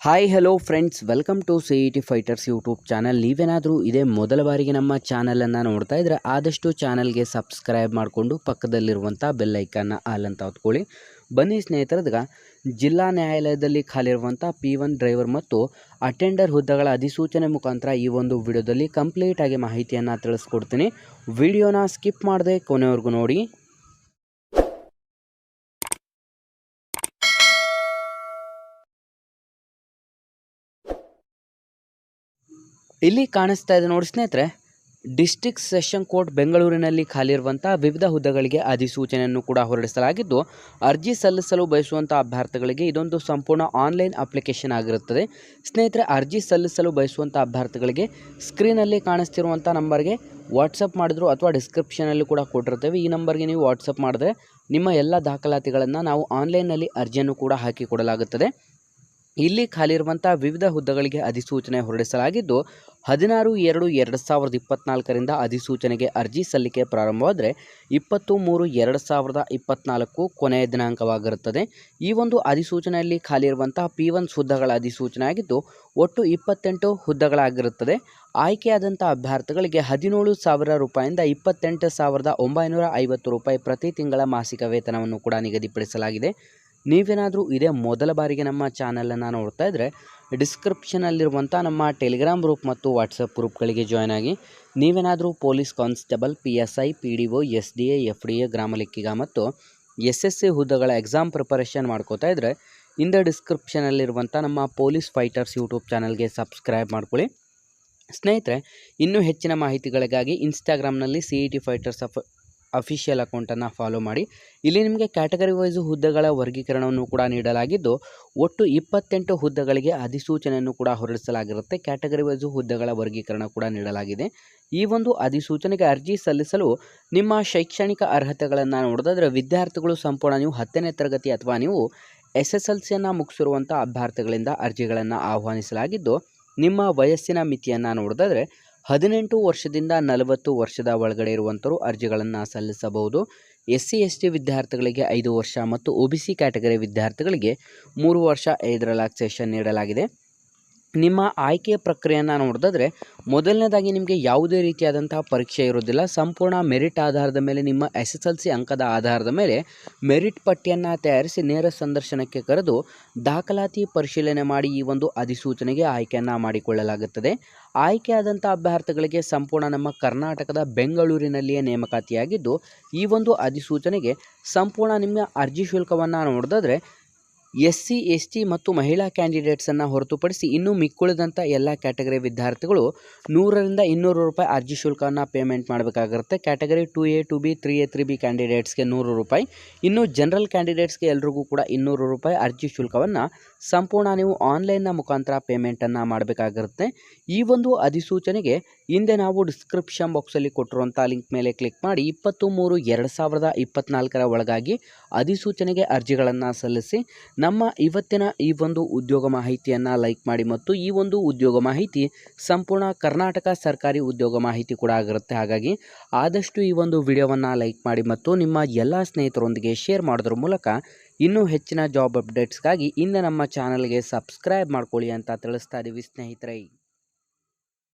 Hi hello friends welcome to C E T fighters YouTube channel ನೀವೇನಾದರೂ ಇದೇ ಮೊದಲ ಬಾರಿಗೆ ನಮ್ಮ ಚಾನಲನ್ನು ನೋಡ್ತಾ ಇದ್ದರೆ ಆದಷ್ಟು ಚಾನಲ್ಗೆ ಸಬ್ಸ್ಕ್ರೈಬ್ ಮಾಡಿಕೊಂಡು ಪಕ್ಕದಲ್ಲಿರುವಂಥ ಬೆಲ್ಲೈಕನ್ನ ಆಲ್ ಅಂತ ಹೊತ್ಕೊಳ್ಳಿ. ಬನ್ನಿ ಸ್ನೇಹಿತರದಾಗ ಜಿಲ್ಲಾ ನ್ಯಾಯಾಲಯದಲ್ಲಿ ಖಾಲಿರುವಂಥ ಪಿ ಒನ್ ಡ್ರೈವರ್ ಮತ್ತು ಅಟೆಂಡರ್ ಹುದ್ದೆಗಳ ಅಧಿಸೂಚನೆ ಮುಖಾಂತರ ಈ ಒಂದು ವಿಡಿಯೋದಲ್ಲಿ ಕಂಪ್ಲೀಟಾಗಿ ಮಾಹಿತಿಯನ್ನು ತಿಳಿಸ್ಕೊಡ್ತೀನಿ. ವಿಡಿಯೋನ ಸ್ಕಿಪ್ ಮಾಡದೆ ಕೊನೆವರೆಗೂ ನೋಡಿ. ಇಲ್ಲಿ ಕಾಣಿಸ್ತಾ ಇದೆ ನೋಡಿ ಸ್ನೇಹಿತರೆ, ಡಿಸ್ಟಿಕ್ ಸೆಷನ್ ಕೋರ್ಟ್ ಬೆಂಗಳೂರಿನಲ್ಲಿ ಖಾಲಿ ಖಾಲಿರುವಂಥ ವಿವಿಧ ಹುದ್ದೆಗಳಿಗೆ ಅಧಿಸೂಚನೆಯನ್ನು ಕೂಡ ಹೊರಡಿಸಲಾಗಿದ್ದು, ಅರ್ಜಿ ಸಲ್ಲಿಸಲು ಬಯಸುವಂಥ ಅಭ್ಯರ್ಥಿಗಳಿಗೆ ಇದೊಂದು ಸಂಪೂರ್ಣ ಆನ್ಲೈನ್ ಅಪ್ಲಿಕೇಶನ್ ಆಗಿರುತ್ತದೆ. ಸ್ನೇಹಿತರೆ, ಅರ್ಜಿ ಸಲ್ಲಿಸಲು ಬಯಸುವಂಥ ಅಭ್ಯರ್ಥಿಗಳಿಗೆ ಸ್ಕ್ರೀನಲ್ಲಿ ಕಾಣಿಸ್ತಿರುವಂಥ ನಂಬರ್ಗೆ ವಾಟ್ಸಪ್ ಮಾಡಿದ್ರು ಅಥವಾ ಡಿಸ್ಕ್ರಿಪ್ಷನಲ್ಲಿ ಕೂಡ ಕೊಟ್ಟಿರ್ತೇವೆ ಈ ನಂಬರ್ಗೆ ನೀವು ವಾಟ್ಸಪ್ ಮಾಡಿದ್ರೆ ನಿಮ್ಮ ಎಲ್ಲ ದಾಖಲಾತಿಗಳನ್ನು ನಾವು ಆನ್ಲೈನ್ನಲ್ಲಿ ಅರ್ಜಿಯನ್ನು ಕೂಡ ಹಾಕಿ ಇಲ್ಲಿ ಖಾಲಿರುವಂಥ ವಿವಿಧ ಹುದ್ದೆಗಳಿಗೆ ಅಧಿಸೂಚನೆ ಹೊರಡಿಸಲಾಗಿದ್ದು, ಹದಿನಾರು ಎರಡು ಎರಡು ಸಾವಿರದ ಇಪ್ಪತ್ನಾಲ್ಕರಿಂದ ಅಧಿಸೂಚನೆಗೆ ಅರ್ಜಿ ಸಲ್ಲಿಕೆ ಪ್ರಾರಂಭವಾದರೆ ಇಪ್ಪತ್ತು ಮೂರು ಎರಡು ಸಾವಿರದ ಇಪ್ಪತ್ನಾಲ್ಕು ಕೊನೆಯ ದಿನಾಂಕವಾಗಿರುತ್ತದೆ. ಈ ಒಂದು ಅಧಿಸೂಚನೆಯಲ್ಲಿ ಖಾಲಿರುವಂತಹ ಪಿ ಒನ್ ಹುದ್ದೆಗಳ ಅಧಿಸೂಚನೆ ಆಗಿದ್ದು, ಒಟ್ಟು ಇಪ್ಪತ್ತೆಂಟು ಹುದ್ದೆಗಳಾಗಿರುತ್ತದೆ. ಆಯ್ಕೆಯಾದಂಥ ಅಭ್ಯರ್ಥಿಗಳಿಗೆ ಹದಿನೇಳು ಸಾವಿರ ರೂಪಾಯಿಂದ ಇಪ್ಪತ್ತೆಂಟು ಸಾವಿರದ ಒಂಬೈನೂರ ಐವತ್ತು ರೂಪಾಯಿ ಪ್ರತಿ ತಿಂಗಳ ಮಾಸಿಕ ವೇತನವನ್ನು ಕೂಡ ನಿಗದಿಪಡಿಸಲಾಗಿದೆ. ನೀವೇನಾದರೂ ಇದೇ ಮೊದಲ ಬಾರಿಗೆ ನಮ್ಮ ಚಾನಲನ್ನು ನೋಡ್ತಾ ಇದ್ದರೆ ಡಿಸ್ಕ್ರಿಪ್ಷನಲ್ಲಿರುವಂಥ ನಮ್ಮ ಟೆಲಿಗ್ರಾಮ್ ಗ್ರೂಪ್ ಮತ್ತು ವಾಟ್ಸಪ್ ಗ್ರೂಪ್ಗಳಿಗೆ ಜಾಯ್ನ್ ಆಗಿ ನೀವೇನಾದರೂ police constable, P S I, P D O, S D A, F D A ಗ್ರಾಮ ಲೆಕ್ಕಿಗ ಮತ್ತು ಎಸ್ ಎಸ್ ಸಿ ಹುದ್ದೆಗಳ ಎಕ್ಸಾಮ್ ಪ್ರಿಪರೇಷನ್ ಮಾಡ್ಕೋತಾ ಇದ್ದರೆ ಇಂದ ಡಿಸ್ಕ್ರಿಪ್ಷನಲ್ಲಿರುವಂಥ ನಮ್ಮ ಪೊಲೀಸ್ ಫೈಟರ್ಸ್ ಯೂಟ್ಯೂಬ್ ಚಾನಲ್ಗೆ ಸಬ್ಸ್ಕ್ರೈಬ್ ಮಾಡ್ಕೊಳ್ಳಿ. ಸ್ನೇಹಿತರೆ, ಇನ್ನೂ ಹೆಚ್ಚಿನ ಮಾಹಿತಿಗಳಿಗಾಗಿ ಇನ್ಸ್ಟಾಗ್ರಾಮ್ನಲ್ಲಿ C E T fighters of official ಅಕೌಂಟನ್ನು ಫಾಲೋ ಮಾಡಿ. ಇಲ್ಲಿ ನಿಮಗೆ ಕ್ಯಾಟಗರಿ ವೈಸು ಹುದ್ದೆಗಳ ವರ್ಗೀಕರಣವನ್ನು ಕೂಡ ನೀಡಲಾಗಿದ್ದು, ಒಟ್ಟು ಇಪ್ಪತ್ತೆಂಟು ಹುದ್ದೆಗಳಿಗೆ ಅಧಿಸೂಚನೆಯನ್ನು ಕೂಡ ಹೊರಡಿಸಲಾಗಿರುತ್ತೆ. ಕ್ಯಾಟಗರಿ ವೈಸು ಹುದ್ದೆಗಳ ವರ್ಗೀಕರಣ ಕೂಡ ನೀಡಲಾಗಿದೆ. ಈ ಒಂದು ಅಧಿಸೂಚನೆಗೆ ಅರ್ಜಿ ಸಲ್ಲಿಸಲು ನಿಮ್ಮ ಶೈಕ್ಷಣಿಕ ಅರ್ಹತೆಗಳನ್ನು ನೋಡೋದಾದರೆ ವಿದ್ಯಾರ್ಥಿಗಳು ಸಂಪೂರ್ಣ ನೀವು ಹತ್ತನೇ ತರಗತಿ ಅಥವಾ ನೀವು ಎಸ್ ಎಸ್ ಎಲ್ ಸಿಯನ್ನು ಮುಗಿಸಿರುವಂಥ ಅಭ್ಯರ್ಥಿಗಳಿಂದ ಅರ್ಜಿಗಳನ್ನು ಆಹ್ವಾನಿಸಲಾಗಿದ್ದು, ನಿಮ್ಮ ವಯಸ್ಸಿನ ಮಿತಿಯನ್ನು ನೋಡೋದಾದರೆ ಹದಿನೆಂಟು ವರ್ಷದಿಂದ ನಲವತ್ತು ವರ್ಷದ ಒಳಗಡೆ ಇರುವಂಥವರು ಅರ್ಜಿಗಳನ್ನು ಸಲ್ಲಿಸಬಹುದು. ಎಸ್ ಸಿ ಎಸ್ ಟಿ ವಿದ್ಯಾರ್ಥಿಗಳಿಗೆ ಐದು ವರ್ಷ ಮತ್ತು ಒ ಬಿ ಸಿ ಕ್ಯಾಟಗರಿ ವಿದ್ಯಾರ್ಥಿಗಳಿಗೆ ಮೂರು ವರ್ಷ ಇದರ ರಿಲ್ಯಾಕ್ಸೇಷನ್ ನೀಡಲಾಗಿದೆ. ನಿಮ್ಮ ಆಯ್ಕೆ ಪ್ರಕ್ರಿಯೆಯನ್ನು ನೋಡಿದ್ರೆ ಮೊದಲನೇದಾಗಿ ನಿಮಗೆ ಯಾವುದೇ ರೀತಿಯಾದಂತಹ ಪರೀಕ್ಷೆ ಇರೋದಿಲ್ಲ ಸಂಪೂರ್ಣ ಮೆರಿಟ್ ಆಧಾರದ ಮೇಲೆ, ನಿಮ್ಮ ಎಸ್ ಎಸ್ ಎಲ್ ಸಿ ಅಂಕದ ಆಧಾರದ ಮೇಲೆ ಮೆರಿಟ್ ಪಟ್ಟಿಯನ್ನು ತಯಾರಿಸಿ ನೇರ ಸಂದರ್ಶನಕ್ಕೆ ಕರೆದು ದಾಖಲಾತಿ ಪರಿಶೀಲನೆ ಮಾಡಿ ಈ ಒಂದು ಅಧಿಸೂಚನೆಗೆ ಆಯ್ಕೆಯನ್ನು ಮಾಡಿಕೊಳ್ಳಲಾಗುತ್ತದೆ. ಆಯ್ಕೆಯಾದಂಥ ಅಭ್ಯರ್ಥಿಗಳಿಗೆ ಸಂಪೂರ್ಣ ನಮ್ಮ ಕರ್ನಾಟಕದ ಬೆಂಗಳೂರಿನಲ್ಲಿಯೇ ನೇಮಕಾತಿಯಾಗಿದ್ದು, ಈ ಒಂದು ಅಧಿಸೂಚನೆಗೆ ಸಂಪೂರ್ಣ ನಿಮ್ಮ ಅರ್ಜಿ ಶುಲ್ಕವನ್ನು ನೋಡಿದ್ರೆ ಎಸ್ ಸಿ ಎಸ್ ಟಿ ಮತ್ತು ಮಹಿಳಾ ಕ್ಯಾಂಡಿಡೇಟ್ಸನ್ನು ಹೊರತುಪಡಿಸಿ ಇನ್ನೂ ಮಿಕ್ಕುಳಿದಂಥ ಎಲ್ಲ ಕ್ಯಾಟಗರಿ ವಿದ್ಯಾರ್ಥಿಗಳು ನೂರರಿಂದ ಇನ್ನೂರು ರೂಪಾಯಿ ಅರ್ಜಿ ಶುಲ್ಕವನ್ನು payment ಮಾಡಬೇಕಾಗಿರುತ್ತೆ. Category two A two B three A three B ಕ್ಯಾಂಡಿಡೇಟ್ಸ್ಗೆ ನೂರು ರೂಪಾಯಿ. ಇನ್ನು ಜನರಲ್ ಕ್ಯಾಂಡಿಡೇಟ್ಸ್ಗೆ ಎಲ್ರಿಗೂ ಕೂಡ ಇನ್ನೂರು ರೂಪಾಯಿ ಅರ್ಜಿ ಶುಲ್ಕವನ್ನು ಸಂಪೂರ್ಣ ನೀವು ಆನ್ಲೈನ್ನ ಮುಖಾಂತರ ಪೇಮೆಂಟನ್ನು ಮಾಡಬೇಕಾಗಿರುತ್ತೆ. ಈ ಒಂದು ಅಧಿಸೂಚನೆಗೆ ಹಿಂದೆ ನಾವು ಡಿಸ್ಕ್ರಿಪ್ಷನ್ ಬಾಕ್ಸಲ್ಲಿ ಕೊಟ್ಟಿರುವಂಥ ಲಿಂಕ್ ಮೇಲೆ ಕ್ಲಿಕ್ ಮಾಡಿ ಇಪ್ಪತ್ತು ಮೂರು ಎರಡು ಸಾವಿರದ ಇಪ್ಪತ್ನಾಲ್ಕರ ಒಳಗಾಗಿ ಅಧಿಸೂಚನೆಗೆ ಅರ್ಜಿಗಳನ್ನು ಸಲ್ಲಿಸಿ ನಮ್ಮ ಇವತ್ತಿನ ಈ ಒಂದು ಉದ್ಯೋಗ ಮಾಹಿತಿಯನ್ನು ಲೈಕ್ ಮಾಡಿ ಮತ್ತು ಈ ಒಂದು ಉದ್ಯೋಗ ಮಾಹಿತಿ ಸಂಪೂರ್ಣ ಕರ್ನಾಟಕ ಸರ್ಕಾರಿ ಉದ್ಯೋಗ ಮಾಹಿತಿ ಕೂಡ ಆಗಿರುತ್ತೆ. ಹಾಗಾಗಿ ಆದಷ್ಟು ಈ ಒಂದು ವಿಡಿಯೋವನ್ನು ಲೈಕ್ ಮಾಡಿ ಮತ್ತು ನಿಮ್ಮ ಎಲ್ಲ ಸ್ನೇಹಿತರೊಂದಿಗೆ ಶೇರ್ ಮಾಡೋದ್ರ ಮೂಲಕ ಇನ್ನೂ ಹೆಚ್ಚಿನ ಜಾಬ್ ಅಪ್ಡೇಟ್ಸ್ಗಾಗಿ ಇನ್ನು ನಮ್ಮ ಚಾನಲ್ಗೆ ಸಬ್ಸ್ಕ್ರೈಬ್ ಮಾಡ್ಕೊಳ್ಳಿ ಅಂತ ತಿಳಿಸ್ತಾ ಇದ್ದೀವಿ ಸ್ನೇಹಿತರೆ.